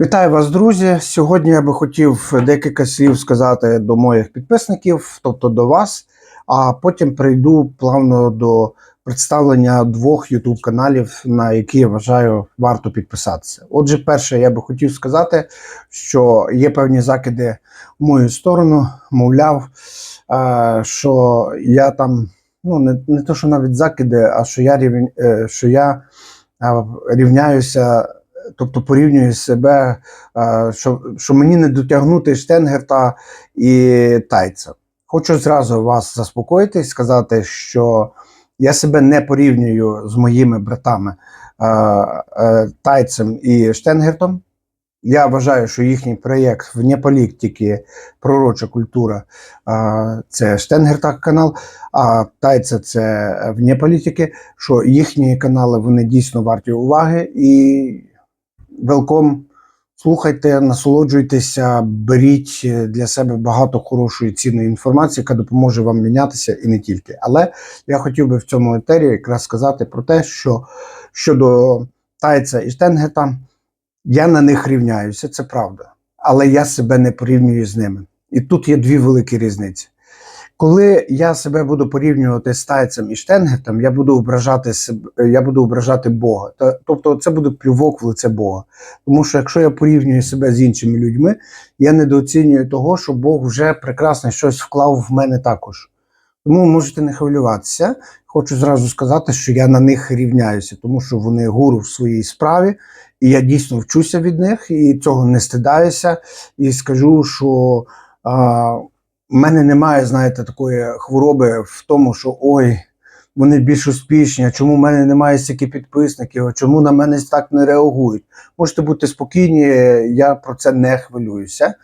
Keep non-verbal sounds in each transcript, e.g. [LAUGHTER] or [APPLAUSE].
Вітаю вас, друзі. Сьогодні я би хотів декілька слів сказати до моїх підписників, тобто до вас, а потім прийду плавно до представлення двох YouTube каналів, на які я вважаю варто підписатися. Отже, перше, я би хотів сказати, що є певні закиди в мою сторону, мовляв, е, що я там, ну не, не то, що навіть закиди, а що я рівень, що я е, рівняюся тобто порівнюю себе, е, що, що мені не дотягнути Штенгерта і Тайця. Хочу зразу вас заспокоїти і сказати, що я себе не порівнюю з моїми братами е, е, Тайцем і Штенгертом. Я вважаю, що їхній проєкт вне політики пророча культура це Штенгерта канал, а Тайця це вне політики, що їхні канали вони дійсно варті уваги і велком. Слухайте, насолоджуйтеся, беріть для себе багато хорошої цінної інформації, яка допоможе вам мінятися і не тільки. Але я хотів би в цьому етері якраз сказати про те, що щодо Тайця і Штенгета, я на них рівняюся, це правда. Але я себе не порівнюю з ними. І тут є дві великі різниці. Коли я себе буду порівнювати з тайцем і штенгетом, я буду ображати себе, я буду ображати Бога. Тобто це буде плювок в лице Бога. Тому що якщо я порівнюю себе з іншими людьми, я недооцінюю того, що Бог вже прекрасно щось вклав в мене також. Тому можете не хвилюватися. Хочу зразу сказати, що я на них рівняюся, тому що вони гуру в своїй справі, і я дійсно вчуся від них і цього не стидаюся. І скажу, що. А, у мене немає, знаєте, такої хвороби в тому, що ой, вони більш успішні, а чому в мене немає стільки підписників, а чому на мене так не реагують. Можете бути спокійні, я про це не хвилююся.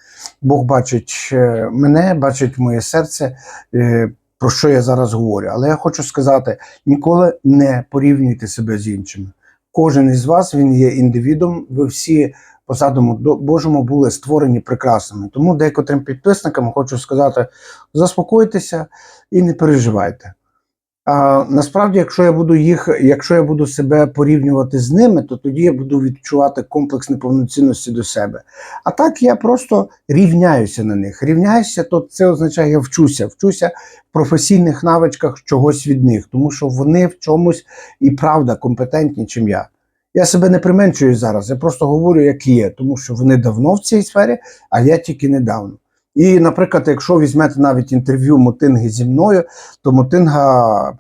Бог бачить е, мене, бачить моє серце, е, про що я зараз говорю. Але я хочу сказати: ніколи не порівнюйте себе з іншими. Кожен із вас він є індивідом, ви всі по задуму до- Божому були створені прекрасними. Тому декотрим підписникам хочу сказати: заспокойтеся і не переживайте. А насправді, якщо я буду їх, якщо я буду себе порівнювати з ними, то тоді я буду відчувати комплекс неповноцінності до себе. А так я просто рівняюся на них. Рівняюся, то це означає, я вчуся, вчуся в професійних навичках чогось від них, тому що вони в чомусь і правда компетентні, чим я. Я себе не применшую зараз, я просто говорю, як є, тому що вони давно в цій сфері, а я тільки недавно. І, наприклад, якщо візьмете навіть інтерв'ю Мотинги зі мною, то Мотинга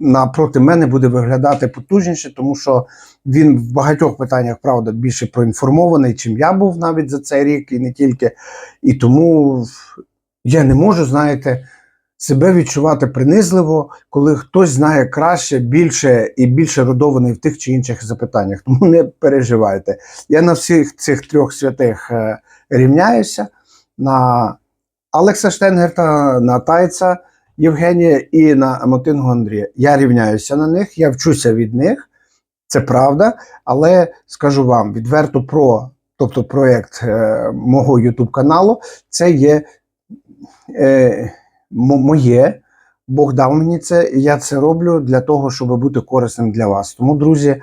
напроти мене буде виглядати потужніше, тому що він в багатьох питаннях, правда, більше проінформований, чим я був навіть за цей рік, і не тільки. І тому я не можу, знаєте, себе відчувати принизливо, коли хтось знає краще, більше і більше родований в тих чи інших запитаннях. [LAUGHS] Тому не переживайте. Я на всіх цих трьох святих е, рівняюся на Алекса Штенгерта, на Тайца Євгенія і на Мотингу Андрія. Я рівняюся на них, я вчуся від них, це правда. Але скажу вам відверто про, тобто проєкт е, мого YouTube каналу, це є е, моє. Бог дав мені це, і я це роблю для того, щоб бути корисним для вас. Тому, друзі,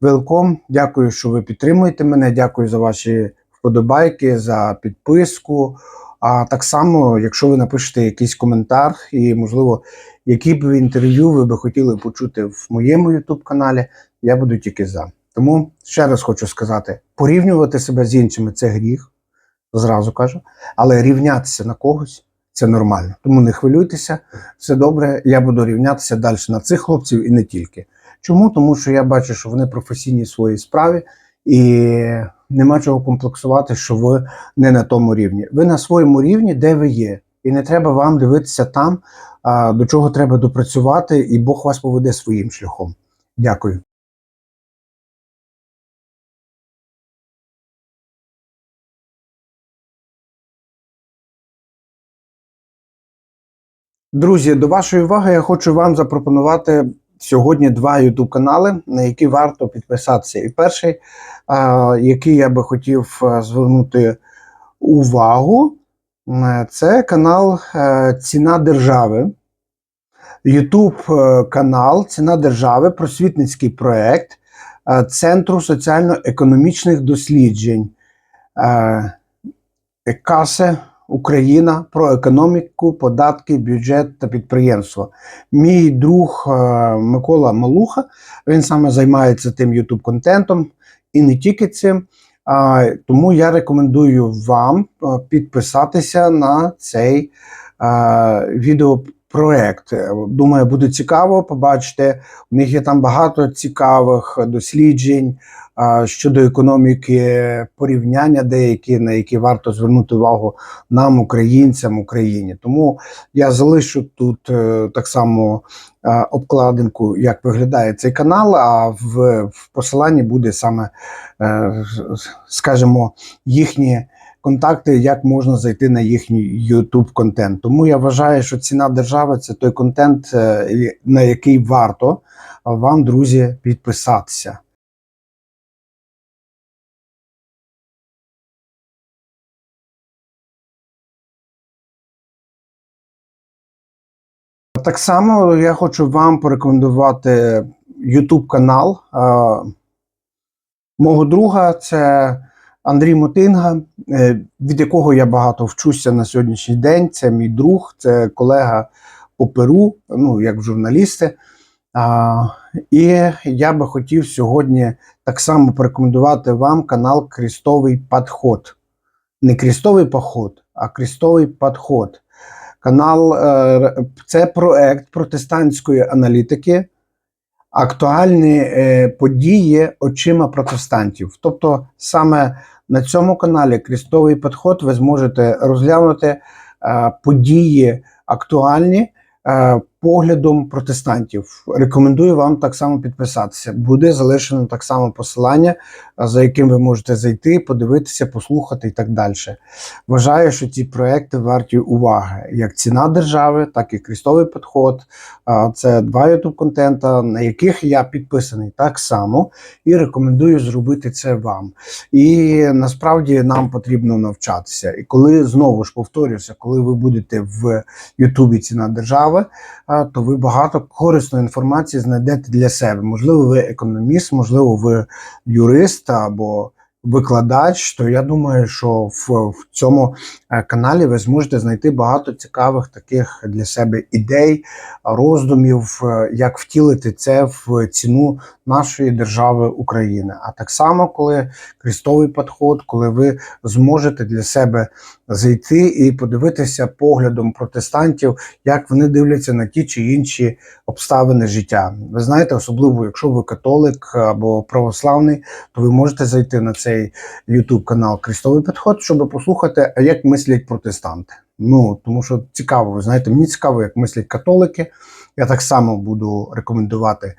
велком. Дякую, що ви підтримуєте мене. Дякую за ваші вподобайки, за підписку. А так само, якщо ви напишете якийсь коментар, і, можливо, які б інтерв'ю ви би хотіли почути в моєму YouTube каналі, я буду тільки за. Тому ще раз хочу сказати: порівнювати себе з іншими це гріх, зразу кажу, але рівнятися на когось це нормально. Тому не хвилюйтеся, все добре. Я буду рівнятися далі на цих хлопців і не тільки. Чому? Тому що я бачу, що вони професійні в своїй справі, і нема чого комплексувати, що ви не на тому рівні. Ви на своєму рівні, де ви є, і не треба вам дивитися там, до чого треба допрацювати, і Бог вас поведе своїм шляхом. Дякую. Друзі, до вашої уваги я хочу вам запропонувати сьогодні два YouTube канали, на які варто підписатися. І перший, який я би хотів звернути увагу, це канал е, Ціна держави. YouTube е, канал Ціна держави, просвітницький проект е, Центру соціально-економічних досліджень. Касе Україна про економіку, податки, бюджет та підприємство. Мій друг е, Микола Малуха, він саме займається тим YouTube контентом і не тільки цим. Тому я рекомендую вам е, підписатися на цей е, відеопроект. Е, Думаю, буде цікаво побачити. У них є там багато цікавих досліджень щодо економіки, порівняння деякі, на які варто звернути увагу нам, українцям, Україні. Тому я залишу тут е, так само е, обкладинку, як виглядає цей канал. А в, в посиланні буде саме, скажімо, їхні. Контакти, як можна зайти на їхній YouTube контент. Тому я вважаю, що ціна держави це той контент, е, на який варто вам, друзі, підписатися. Так само я хочу вам порекомендувати YouTube канал е, мого друга. Це Андрій Мотинга, е, від якого я багато вчуся на сьогоднішній день. Це мій друг, це колега по Перу, ну як журналісти. А, і я би хотів сьогодні так само порекомендувати вам канал Крістовий Подход. Не Крістовий поход, а Крістовий Подход. Канал е, це проект протестантської аналітики, актуальні е, події очима протестантів. Тобто, саме на цьому каналі Крістовий Підход ви зможете розглянути е, події актуальні е, поглядом протестантів. Рекомендую вам так само підписатися. Буде залишено так само посилання, е, за яким ви можете зайти, подивитися, послухати і так далі. Вважаю, що ці проекти варті уваги, як ціна держави, так і крістовий підход. А, Це два youtube контента, на яких я підписаний так само, і рекомендую зробити це вам. І насправді нам потрібно навчатися. І коли знову ж повторюся, коли ви будете в Ютубі ціна держави, то ви багато корисної інформації знайдете для себе. Можливо, ви економіст, можливо, ви юрист або викладач, то я думаю, що в, в цьому е, каналі ви зможете знайти багато цікавих таких для себе ідей, роздумів, е, як втілити це в ціну нашої держави України. А так само, коли крістовий підход, коли ви зможете для себе зайти і подивитися поглядом протестантів, як вони дивляться на ті чи інші обставини життя. Ви знаєте, особливо якщо ви католик або православний, то ви можете зайти на цей YouTube канал Крістовий підход, щоб послухати, як мислять протестанти. Ну тому що цікаво, ви знаєте, мені цікаво, як мислять католики. Я так само буду рекомендувати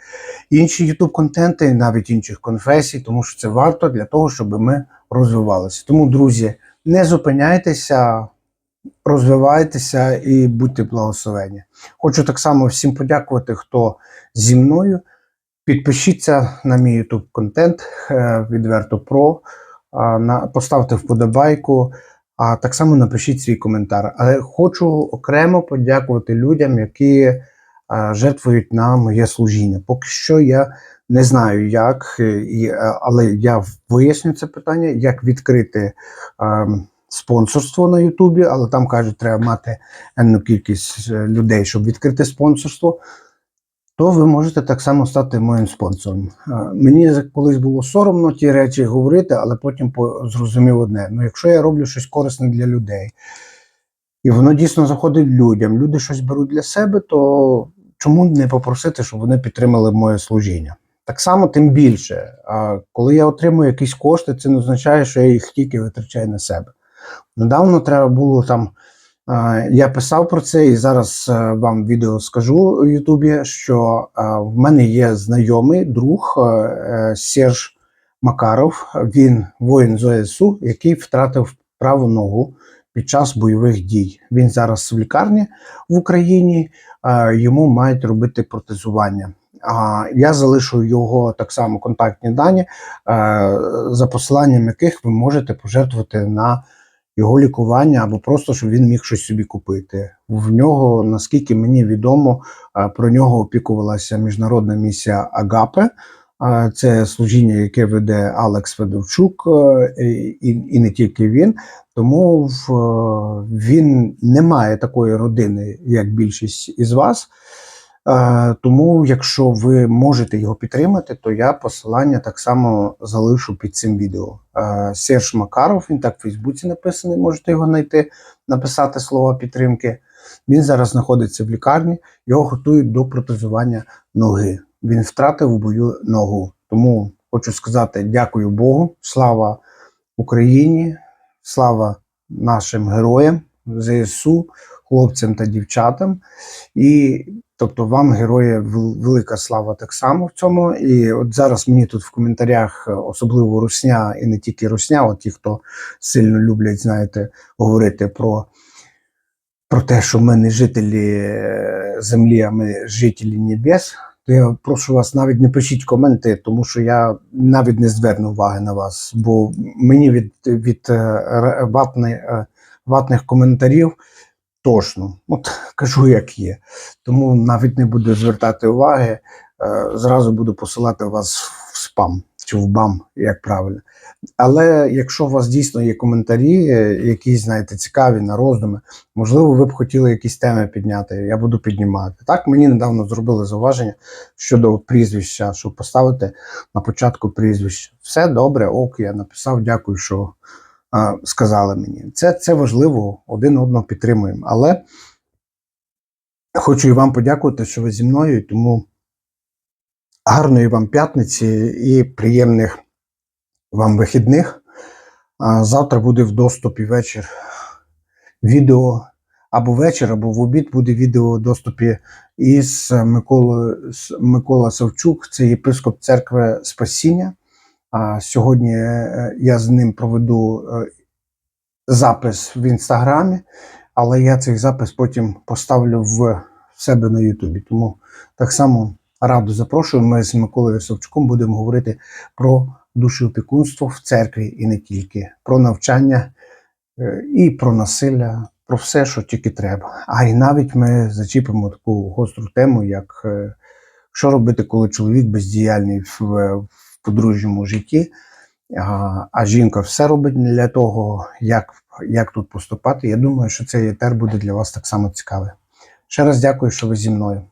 інші YouTube контенти, навіть інших конфесій, тому що це варто для того, щоб ми розвивалися. Тому, друзі, не зупиняйтеся, розвивайтеся і будьте благословені. Хочу так само всім подякувати, хто зі мною. Підпишіться на мій YouTube контент е, відверто про. Поставте вподобайку, а так само напишіть свій коментар. Але хочу окремо подякувати людям, які жертвують на моє служіння. Поки що я не знаю, як, е, е, але я виясню це питання, як відкрити спонсорство на Ютубі, але там кажуть, треба мати енну кількість людей, щоб відкрити спонсорство то ви можете так само стати моїм спонсором. Мені колись було соромно ті речі говорити, але потім зрозумів одне: ну, якщо я роблю щось корисне для людей, і воно дійсно заходить людям, люди щось беруть для себе, то чому не попросити, щоб вони підтримали моє служіння? Так само, тим більше, коли я отримую якісь кошти, це не означає, що я їх тільки витрачаю на себе. Недавно треба було там. Я писав про це і зараз е, вам відео скажу у Ютубі, що е, в мене є знайомий друг е, Серж Макаров. Він воїн ЗСУ, який втратив праву ногу під час бойових дій. Він зараз в лікарні в Україні. Йому мають робити протезування. Я залишу його так само контактні дані, за посиланням яких ви можете пожертвувати на його лікування або просто щоб він міг щось собі купити. В нього, наскільки мені відомо, про нього опікувалася міжнародна місія Агапе. Це служіння, яке веде Алекс Федорчук, е, і, і не тільки він. Тому в, е, він не має такої родини, як більшість із вас. Е, Тому, якщо ви можете його підтримати, то я посилання так само залишу під цим відео. Е, Серж Макаров, він так в Фейсбуці написаний, можете його знайти, написати слова підтримки. Він зараз знаходиться в лікарні, його готують до протезування ноги. Він втратив у бою ногу. Тому хочу сказати дякую Богу, слава Україні, слава нашим героям, ЗСУ, хлопцям та дівчатам. І тобто вам, герої, велика слава так само в цьому. І от зараз мені тут в коментарях, е, особливо русня, і не тільки русня, от ті, хто сильно люблять, знаєте, говорити про. Про те, що ми не жителі е, землі, а ми жителі небес, то я прошу вас навіть не пишіть коменти, тому що я навіть не зверну уваги на вас, бо мені від, від е, ре- ватни, е, ватних коментарів тошно. От кажу, як є. Тому навіть не буду звертати уваги, е, зразу буду посилати вас в спам чи в бам, як правильно. Але якщо у вас дійсно є коментарі, е, якісь, знаєте, цікаві на роздуми, можливо, ви б хотіли якісь теми підняти, я буду піднімати. Так, мені недавно зробили зауваження щодо прізвища, щоб поставити на початку прізвище. Все добре, ок, я написав, дякую, що сказали мені. Це, це важливо, один одного підтримуємо. Але хочу і вам подякувати, що ви зі мною, тому гарної вам п'ятниці і приємних вам вихідних. Завтра буде в доступі вечір відео або вечір, або в обід буде відео в доступі із Миколою Микола Савчук, це єпископ церкви Спасіння. А сьогодні е, я з ним проведу е, запис в інстаграмі, але я цей запис потім поставлю в себе на Ютубі. Тому так само радо запрошую. Ми з Миколою Савчуком будемо говорити про душеопікунство в церкві і не тільки, про навчання е, і про насилля, про все, що тільки треба. А і навіть ми зачіпимо таку гостру тему, як що робити, коли чоловік бездіяльний в подружньому житті, а, а жінка все робить для того, як, як тут поступати. Я думаю, що цей етер буде для вас так само цікавий. Ще раз дякую, що ви зі мною.